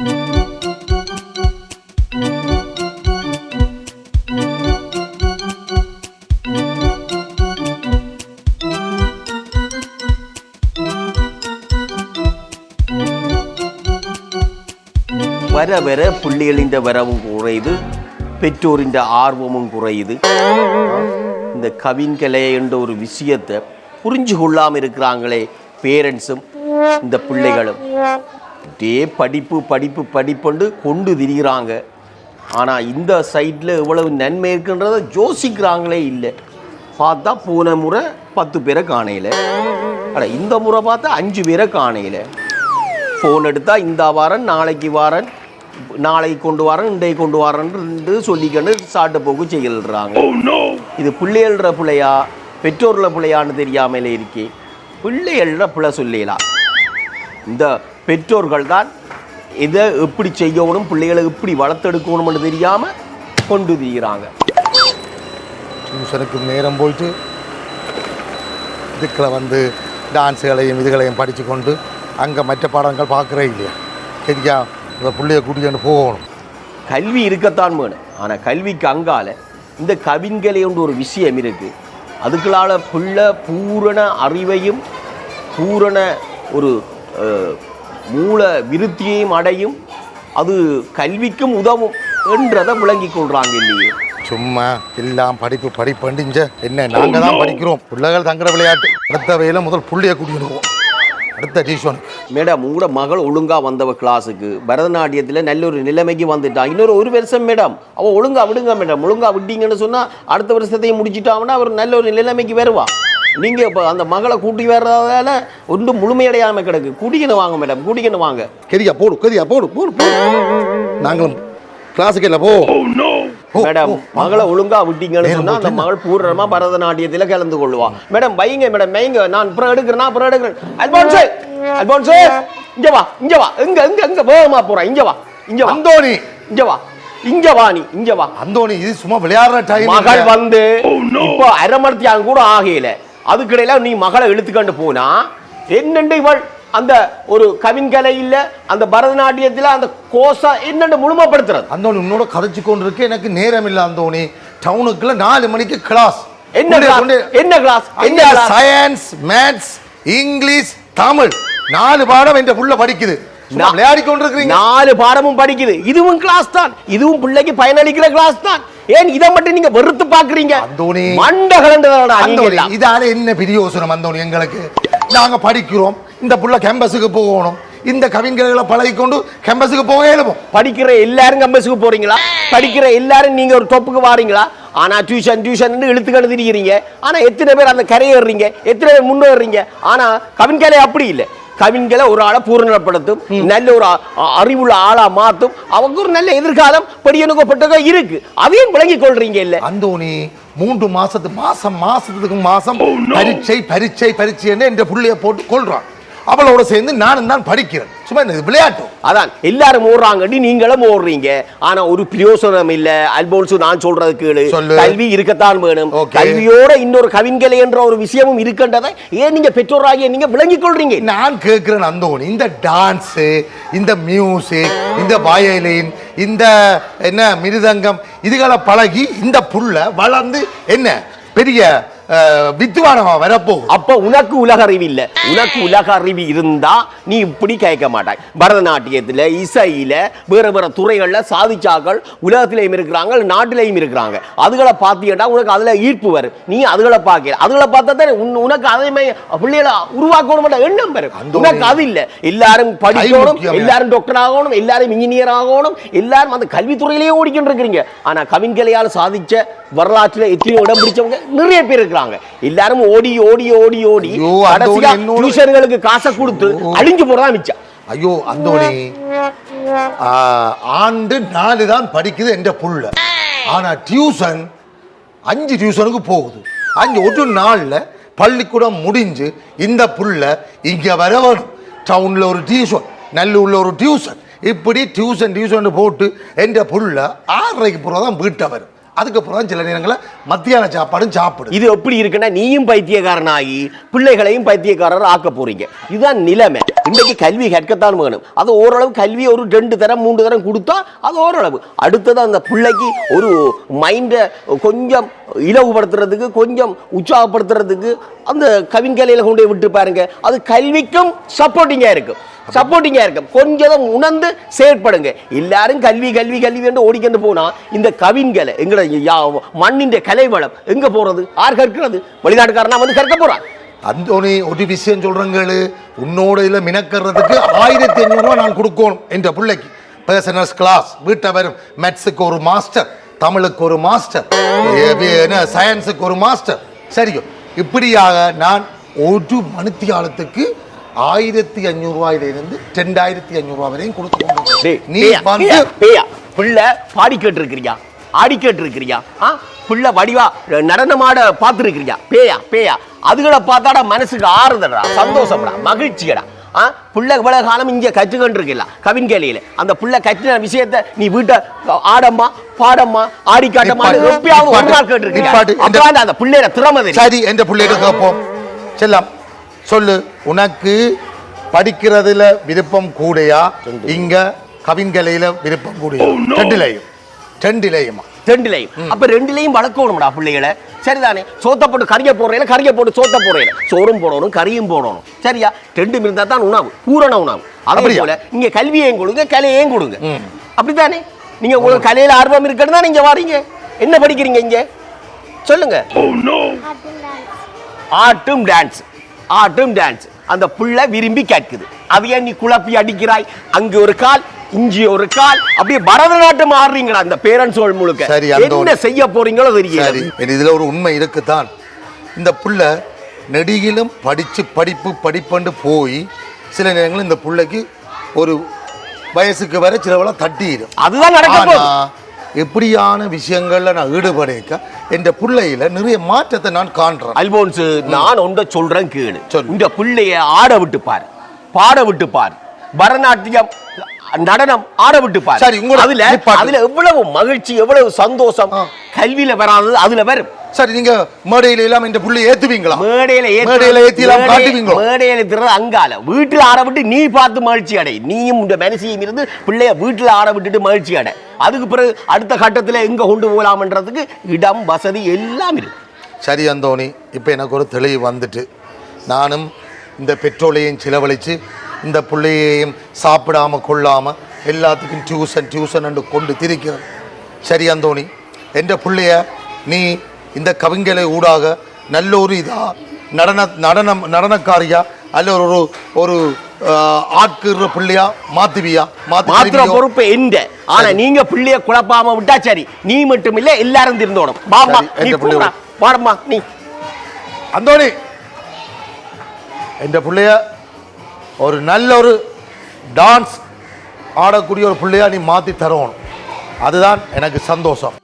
வர வர புள்ளிகளின் வரவும் குறையுது பெற்றோரின் ஆர்வமும் குறையுது. இந்த கவின்கலை என்ற ஒரு விஷயத்தை புரிஞ்சு கொள்ளாமல் இருக்கிறாங்களே பேரண்ட்ஸும் இந்த பிள்ளைகளும். இதே படிப்பு படிப்பு படிப்புண்டு கொண்டு திரிகிறாங்க ஆனால் இந்த சைடில் இவ்வளவு நன்மை இருக்குன்றதை யோசிக்கிறாங்களே இல்லை. பார்த்தா போன முறை பத்து பேரை காணையில் அட இந்த முறை பார்த்தா அஞ்சு பேரை காணையில் ஃபோன் எடுத்தா இந்த வாரன் நாளைக்கு வாரன் நாளைக்கு கொண்டு வரேன் இன்றைக்கு கொண்டு வரேன்னு சொல்லிக்கன்னு சாட்டு போக்கு செய்யறாங்க இது பிள்ளைகள்ற பிள்ளையா பெற்றோர்ல பிள்ளையான்னு தெரியாமலே இருக்கே. பிள்ளைகள்ற பிள்ளை சொல்லலாம் இந்த பெற்றோர்கள் தான் இதை எப்படி செய்யணும் பிள்ளைகளை எப்படி வளர்த்தெடுக்கணும்னு தெரியாமல் கொண்டு திரிகிறாங்க டியூஷனுக்கு நேரம் போயிட்டு இதுக்கில் வந்து டான்ஸுகளையும் இதுகளையும் படித்து கொண்டு அங்கே மற்ற பாடங்கள் பார்க்குறே இல்லையா? சரியா? இந்த பிள்ளைய கூட்டிகிட்டு போகணும். கல்வி இருக்கத்தான் வேணும். ஆனால் கல்விக்கு அங்கால இந்த கவின்களே ஒன்று ஒரு விஷயம் இருக்குது அதுக்களால் பிள்ளை பூரண அறிவையும் பூரண ஒரு மூல விருத்தியையும் அடையும் அது கல்விக்கும் உதவும் என்றதை விளங்கிக் கொள்றாங்க இல்லையே. சும்மா எல்லாம் படிப்பு படிப்புண்டு இங்க என்ன நாங்கள் தான் படிக்கிறோம். பிள்ளைகள் தங்குற விளையாட்டு. அடுத்த வேலை முதல் புள்ளைய கூட்டிகிட்டு போவோம். அடுத்த டியூஷன் மேடம் உங்களோட மகள் ஒழுங்கா வந்தவ கிளாஸுக்கு பரதநாட்டியத்தில் நல்ல ஒரு நிலைமைக்கு வந்துட்டா. இன்னொரு ஒரு வருஷம் மேடம். அவள் ஒழுங்கா விடுங்க மேடம். ஒழுங்கா விட்டீங்கன்னு சொன்னால் அடுத்த வருஷத்தையும் முடிச்சிட்டாங்கன்னா அவர் நல்ல ஒரு நிலைமைக்கு வருவா நீங்கள் இப்போ அந்த மகளை கூட்டி வர்றதால ஒன்றும் முழுமையடையாமல் கிடக்கு. கூட்டிக்கணும் வாங்க மேடம். கூட்டிக்கணும் வாங்க. கெரியா போடு கெரியா போடு போடு போடு. நாங்களும் கிளாஸுக்கு இல்லை போ. போ, மேடம். மகளை ஒழுங்கா விட்டீங்கன்னு சொன்னா அந்த. மகள் பூர்ணமா பரதநாட்டியத்துல கலந்து கொள்ளுவா. மேடம் வைங்க மேடம் வைங்க. நான் அப்புறம் எடுக்கிறேன் நான் அப்புறம் எடுக்கிறேன். அல்போன்ஸ் அல்போன்ஸ் இங்க வா இங்க வா. எங்க எங்க எங்க வேகமா போறேன் இங்க வா இங்க வா. அந்தோணி. இங்க வா இங்க வா நீ இங்க வா. அந்தோணி இது சும்மா விளையாடுற டைம் மகள் வந்து இப்போ அரை கூட ஆகையில அதுக்கிடையில நீ மகளை இழுத்துக்கொண்டு போனா என்னண்டு இவள் அந்த ஒரு கவின்கலை இல்ல அந்த பரதநாட்டியத்துல அந்த கோசா என்னண்டு முழுமைப்படுத்துறது? அந்தோணி உன்னோட கதைச்சு கொண்டு இருக்கு எனக்கு நேரம் இல்லை அந்தோணி. டவுனுக்குள்ள நாலு மணிக்கு கிளாஸ் என்ன? என்ன கிளாஸ் என்ன? சயின்ஸ் மேத்ஸ் இங்கிலீஷ் தமிழ் நாலு பாடம் என்ற புள்ள படிக்குது. விளையாடி கொண்டிருக்கிறீங்க. நாலு பாடமும் படிக்குது. இதுவும் கிளாஸ் தான். இதுவும் பிள்ளைக்கு பயனளிக்கிற கிளாஸ் தான். ஏன் இதை மட்டும் நீங்க வெறுத்து பாக்குறீங்க அந்தோணி. மண்ட அந்தோணி இதால என்ன பிரியோசனம் அந்தோணி எங்களுக்கு? நாங்க படிக்கிறோம். இந்த புள்ள கேம்பஸுக்கு போகணும். இந்த கவிஞர்களை பழகிக்கொண்டு கேம்பஸுக்கு போக இயலுமோ படிக்கிற எல்லாரும் கம்பஸுக்கு போறீங்களா? படிக்கிற எல்லாரும் நீங்க ஒரு டொப்புக்கு வாரீங்களா? ஆனா டியூஷன் டியூஷன் இழுத்துக்கிட்டு திரிகிறீங்க ஆனா எத்தனை பேர் அந்த கரையேறீங்க எத்தனை பேர் முன்னேறீங்க ஆனா கவின்கலை அப்படி இல்லை. கவின்களை ஒரு ஆளை பூரணப்படுத்தும் நல்ல ஒரு அறிவுள்ள ஆளா மாத்தும். அவங்க ஒரு நல்ல எதிர்காலம் படியனுக்கப்பட்டதோ இருக்கு. அதையும் விளங்கிக் கொள்றீங்க இல்ல? அந்தோணி மூன்று மாசத்து மாசம் மாசத்துக்கு மாசம் பரீட்சை பரீட்சை பரீட்சை என்று என்ற புள்ளைய போட்டு கொள்றான். அவளோட சேர்ந்து நானும் தான் படிக்கிறேன். சும்மா இந்த விளையாட்டு. அதான் எல்லாரும் ஓடுறாங்கடி நீங்களும் ஓடுறீங்க. ஆனா ஒரு பிரயோசனம் இல்ல. அல்போன்ஸ் நான் சொல்றது கேளு. கல்வி இருக்கத்தான் வேணும். கல்வியோட இன்னொரு கவின்கலை என்ற ஒரு விஷயமும் இருக்கின்றதை ஏன் நீங்க பெற்றோராகிய நீங்க விளங்கிக் கொள்றீங்க? நான் கேட்கிறேன் அந்தோணி இந்த டான்ஸ் இந்த மியூசிக் இந்த வயலின் இந்த என்ன மிருதங்கம் இதுகளை பழகி இந்த புள்ள வளர்ந்து என்ன? பெரிய அஹ், வித்துவானமா வரப்போகுது. அப்ப உனக்கு உலக அறிவு இல்ல. உனக்கு உலக அறிவு இருந்தா நீ இப்படி கேட்க மாட்டாய். பரதநாட்டியத்துல இசையில வேற வேற துறைகள்ல சாதிச்சாக்கள் உலகத்திலையும் இருக்கிறாங்க நாட்டிலையும் இருக்கிறாங்க. அதுகளை பார்த்தீங்கன்னா உனக்கு அதுல ஈர்ப்பு வரும். நீ அதுகளை பார்க்கல. அதுகளை பார்த்தா தானே உன்- உனக்கு அதே பிள்ளைகளை உருவாக்கணும் எண்ணம் வரும். உனக்கு அது இல்ல. எல்லாரும் படிக்கணும். எல்லாரும் டாக்டர் ஆகணும் எல்லாரும் இன்ஜினியர் ஆகணும் எல்லாரும் அந்த கல்வித்துறையிலேயே ஓடிக்கிட்டு இருக்கிறீங்க. ஆனா கவின்கலையால் சாதிச்ச வரலாற்றுல எத்தனையோ இடம் பிடிச்சவங்க நிறைய பேர் இருக்கிறாங்க. எல்லாரும் ஓடி ஓடி ஓடி ஓடி கடைசியா டியூஷன்களுக்கு காசை கொடுத்து அழிஞ்சு போறதா மிச்சம். ஐயோ அந்தோணி ஆண்டு நாலு தான் படிக்குது என்ற புள்ள ஆனா டியூஷன் அஞ்சு டியூஷனுக்கு போகுது. அஞ்சு ஒரு நாள்ல பள்ளிக்கூடம் முடிஞ்சு இந்த புள்ள இங்க வர வேணும் டவுன்ல ஒரு டியூஷன் நல்லூர்ல ஒரு டியூஷன் இப்படி டியூஷன் டியூஷன் போட்டு என்ற புள்ள ஆறரைக்கு போகிறதான் வீட்டை வரும். அதுக்கப்புறம் தான் சில நேரங்களில் மத்தியான சாப்பாடும் சாப்பிடும் இது எப்படி இருக்குன்னா நீயும் பைத்தியக்காரனாகி பிள்ளைகளையும் பைத்தியக்காரர் ஆக்க போறீங்க. இதுதான் நிலைமை. இன்றைக்கு கல்வி கற்கத்தான் வேணும். அது ஓரளவு கல்வி ஒரு ரெண்டு தரம் மூன்று தரம் கொடுத்தா அது ஓரளவு. அடுத்தது அந்த பிள்ளைக்கு ஒரு மைண்டை கொஞ்சம் இலவுபடுத்துறதுக்கு கொஞ்சம் உற்சாகப்படுத்துறதுக்கு அந்த கவின்கலையில கொண்டு போய் விட்டு பாருங்க அது கல்விக்கும் சப்போர்ட்டிங்காக இருக்கும். சப்போர்ட்டிங்காக இருக்கும் கொஞ்சம் உணர்ந்து செயற்படுங்க. எல்லாரும் கல்வி கல்வி கல்வி என்று ஓடிக்கொண்டு போனா இந்த கவின்களை எங்கட யா- மண்ணின் கலை வளம் எங்க போறது? யார் கற்கிறது? வெளிநாட்டுக்காரனா வந்து கற்க போறான். அந்தோனி ஒரு விஷயம் சொல்றேங்களு உன்னோட இதில் மினக்கிறதுக்கு ஆயிரத்தி ஐநூறுரூவா நான் கொடுக்கணும் என்ற பிள்ளைக்கு. பர்சனல்ஸ் கிளாஸ் வீட்டை வரும் மேத்ஸுக்கு ஒரு மாஸ்டர் தமிழுக்கு ஒரு மாஸ்டர் சயின்ஸுக்கு ஒரு மாஸ்டர் சரியோ? இப்படியாக நான் ஒரு மணித்தியாலத்துக்கு ஆயிரத்தி அஞ்சூறுரூவாயிலிருந்து ரெண்டாயிரத்தி அஞ்சூறுரூவா வரையும் கொடுத்து நீ வந்து. பிள்ளை பாடி கேட்டு இருக்கிறியா ஆடி கேட்டு இருக்கிறியா ஆ? பிள்ளை வடிவா நடனமாட பார்த்துருக்கிறியா? பேயா பேயா. அதுகளை பார்த்தாடா மனசுக்கு ஆறுதடா சந்தோஷம்டா மகிழ்ச்சியடா. ஆ? பிள்ளை இவ்வளவு காலம் இங்க கற்றுக்கொண்டு இருக்கல கவின்கேலியில அந்த பிள்ளை கற்றின விஷயத்த நீ வீட்டை ஆடம்மா பாடம்மா ஆடி காட்டம்மா எப்பயாவது ஒரு நாள் அந்த பிள்ளையோட திறமை. சரி என்ற பிள்ளைகிட்ட கேட்போம். செல்லம் சொல்லு உனக்கு படிக்கிறதுல விருப்பம் கூடையா? இங்க கவின்கலையில விருப்பம் கூடையா? ரெண்டுலையும். ரெண்டுலையுமா? ரெண்டுலையும். அப்ப ரெண்டுலையும் வளர்க்கணும்டா பிள்ளைகளை. சரிதானே? சோத்த போட்டு கறியை போடுறேன் கறியை போட்டு சோத்த போடுறேன். சோறும் போடணும் கறியும் போடணும். சரியா? ரெண்டும் இருந்தா தான் உணவு பூரண உணவு. அதே அப்படியா? போல நீங்க கல்வியையும் கொடுங்க கலையையும் கொடுங்க. அப்படித்தானே நீங்க உங்களுக்கு கலையில ஆர்வம் இருக்குன்னு தான் நீங்க வாரீங்க. என்ன படிக்கிறீங்க இங்க? சொல்லுங்க. ஆட்டும் டான்ஸ் ஆட்டும் டான்ஸ் அந்த புள்ள விரும்பி கேட்குது. அதையே நீ குழப்பி அடிக்கிறாய்? அங்க ஒரு கால் இஞ்சி ஒரு கால். அப்படியே பரதநாட்டம் ஆடுறீங்களா அந்த பேரண்ட்ஸ் முழுக்க? சரி, என்ன செய்ய போறீங்களோ தெரியல. சரி இதுல ஒரு உண்மை இருக்குதான் இந்த புள்ள நெடியிலும் படிச்சு படிப்பு படிப்புன்னு போய் சில நேரங்களில் இந்த புள்ளைக்கு ஒரு வயசுக்கு வரை சிலவெல்லாம் தட்டிடும். அதுதான் எப்படியான விஷயங்கள்ல நான் ஈடுபடைக்க என்ற பிள்ளையில நிறைய மாற்றத்தை நான் காண்றேன். அல்போன்ஸ் நான் ஒன்றை சொல்றேன் கேளு. சொல்லு. இந்த பிள்ளைய ஆட விட்டு பாரு. பாட விட்டு பாரு. பரதநாட்டியம் நடனம் ஆட விட்டு பாரு. சரி, அதுல. அதுல எவ்வளவு மகிழ்ச்சி எவ்வளவு சந்தோஷம். கல்வியில வராதது அதுல வரும். சரி நீங்க மேடையில எல்லாம் இந்த புள்ளை ஏத்துவீங்களா? மேடையில மேடையில ஏத்தி எல்லாம் மேடை- காட்டுவீங்களோ? மேடையில ஏத்துறது அங்கால. வீட்டுல ஆட விட்டு நீ பார்த்து மகிழ்ச்சி அடை. நீயும் இந்த மனசியும் இருந்து பிள்ளைய வீட்டுல ஆட விட்டுட்டு மகிழ்ச்சி அடை. அதுக்கு பிறகு அடுத்த கட்டத்துல எங்க கொண்டு போகலாம்ன்றதுக்கு இடம் வசதி எல்லாம் இருக்கு. சரி அந்தோணி இப்போ எனக்கு ஒரு தெளிவு வந்துட்டு. நானும் இந்த பெட்ரோலையும் செலவழித்து இந்த பிள்ளையையும் சாப்பிடாம கொள்ளாம எல்லாத்துக்கும் டியூஷன் டியூஷன் என்று கொண்டு திரிக்கிறேன். சரி அந்தோணி என்ற பிள்ளைய நீ இந்த கவிஞலை ஊடாக நல்ல ஒரு இதா நடன நடனம் நடனக்காரியா அல்ல ஒரு ஒரு ஆட்கிற பிள்ளையா மாத்துவியா மாத்தி மாத்திர? பொறுப்பு எந்த ஆனா நீங்க பிள்ளைய குழப்பாம விட்டா சரி. நீ மட்டும் இல்ல எல்லாரும் திருந்தோணும் பாமா நீ பாடம்மா நீ. அந்தோணி என்ற பிள்ளைய ஒரு நல்ல ஒரு டான்ஸ் ஆடக்கூடிய ஒரு பிள்ளையா நீ மாற்றி தரணும். அதுதான் எனக்கு சந்தோஷம்.